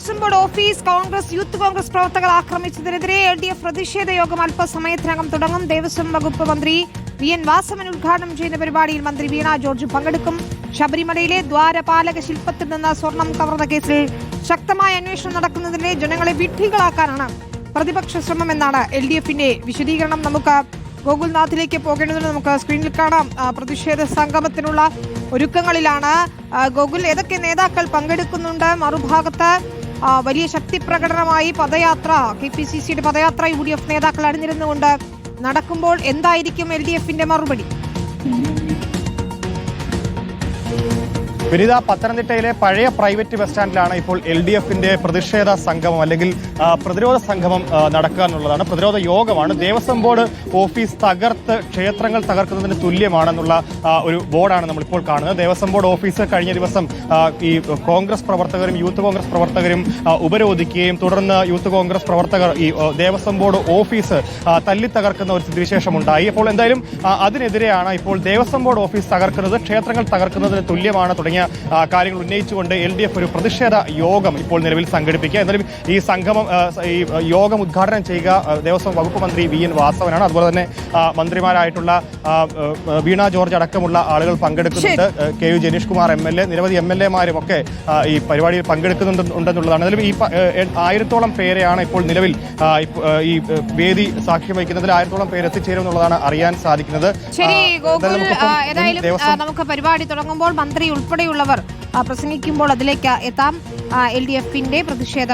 Devaswom board office Congress youth Congress പ്രവർത്തകർ ആക്രമിച്ചതിനെതിരെ L D F പ്രതിഷേധ യോഗം അല്പസമയത്തിനകം തുടങ്ങും. ദേവസ്വം വകുപ്പ് മന്ത്രി വി. എൻ. വാസവൻ ഉദ്ഘാടനം ചെയ്യുന്ന പരിപാടിയിൽ മന്ത്രി വീണ ജോർജ് പങ്കെടുക്കും. ശബരിമലയിലെ ദ്വാരപാലക ശില്പത്തിൽ നിന്ന് സ്വർണം കവർന്ന കേസിൽ ശക്തമായ അന്വേഷണം നടക്കുന്നതിനെ ജനങ്ങളെ വിഡ്ഢികളാക്കാനാണ് പ്രതിപക്ഷ ശ്രമമെന്നാണ് എൽ ഡി എഫിന്റെ വിശദീകരണം. നമുക്ക് ഗോകുൽനാഥിലേക്ക് പോകേണ്ടതുണ്ട്. നമുക്ക് സ്ക്രീനിൽ കാണാം. പ്രതിഷേധ സംഗമത്തിനുള്ള ഒരുക്കങ്ങളിലാണ്. ഗോകുൽ ഏതൊക്കെ നേതാക്കൾ പങ്കെടുക്കുന്നുണ്ട്? മറുഭാഗത്ത് വലിയ ശക്തി പ്രകടനമായി പദയാത്ര കെ പി സി സിയുടെ പദയാത്ര യു ഡി എഫ് നേതാക്കൾ അണിനിരുന്നുകൊണ്ട് നടക്കുമ്പോൾ എന്തായിരിക്കും എൽ ഡി എഫിന്റെ മറുപടി? വിനിത പത്തനംതിട്ടയിലെ പഴയ പ്രൈവറ്റ് ബസ് സ്റ്റാൻഡിലാണ് ഇപ്പോൾ എൽ ഡി എഫിന്റെ പ്രതിഷേധ സംഗമം അല്ലെങ്കിൽ പ്രതിരോധ സംഗമം നടക്കുക എന്നുള്ളതാണ്. പ്രതിരോധ യോഗമാണ്. ദേവസ്വം ബോർഡ് ഓഫീസ് തകർത്ത് ക്ഷേത്രങ്ങൾ തകർക്കുന്നതിന് തുല്യമാണെന്നുള്ള ഒരു ബോർഡാണ് നമ്മളിപ്പോൾ കാണുന്നത്. ദേവസ്വം ബോർഡ് ഓഫീസ് കഴിഞ്ഞ ദിവസം ഈ കോൺഗ്രസ് പ്രവർത്തകരും യൂത്ത് കോൺഗ്രസ് പ്രവർത്തകരും ഉപരോധിക്കുകയും തുടർന്ന് യൂത്ത് കോൺഗ്രസ് പ്രവർത്തകർ ഈ ദേവസ്വം ബോർഡ് ഓഫീസ് തല്ലി തകർക്കുന്ന ഒരു സ്ഥിതിവിശേഷം ഉണ്ടായി. അപ്പോൾ എന്തായാലും അതിനെതിരെയാണ് ഇപ്പോൾ ദേവസ്വം ബോർഡ് ഓഫീസ് തകർക്കുന്നത്. ക്ഷേത്രങ്ങൾ തകർക്കുന്നതിന് തുല്യമാണ് തുടങ്ങിയ ആ, കാര്യങ്ങൾ ഉന്നയിച്ചുകൊണ്ട് എൽ ഡി എഫ് ഒരു പ്രതിഷേധ യോഗം ഇപ്പോൾ നിലവിൽ സംഘടിപ്പിക്കുക. എന്നാലും ഈ സംഗമം ഈ യോഗം ഉദ്ഘാടനം ചെയ്യുക ദേവസ്വം വകുപ്പ് മന്ത്രി വി എൻ വാസവനാണ്. അതുപോലെ തന്നെ മന്ത്രിമാരായിട്ടുള്ള വീണ ജോർജ് അടക്കമുള്ള ആളുകൾ പങ്കെടുക്കുന്നുണ്ട്. K U Janeesh Kumar M L A നിരവധി എം എൽ എമാരും ഒക്കെ ഈ പരിപാടിയിൽ പങ്കെടുക്കുന്നുണ്ടെന്നുള്ളതാണ് അതിലും ഈ ആയിരത്തോളം പേരെയാണ് ഇപ്പോൾ നിലവിൽ ഈ വേദി സാക്ഷ്യം വഹിക്കുന്നതിൽ ആയിരത്തോളം പേര് എത്തിച്ചേരും എന്നുള്ളതാണ് അറിയാൻ സാധിക്കുന്നത്. നമുക്ക് പരിപാടി തുടങ്ങുമ്പോൾ മന്ത്രി ഉൾപ്പെടെയുള്ളവർ പ്രസംഗിക്കുമ്പോൾ അതിലേക്ക് എത്താം. എൽ ഡി എഫിന്റെ പ്രതിഷേധ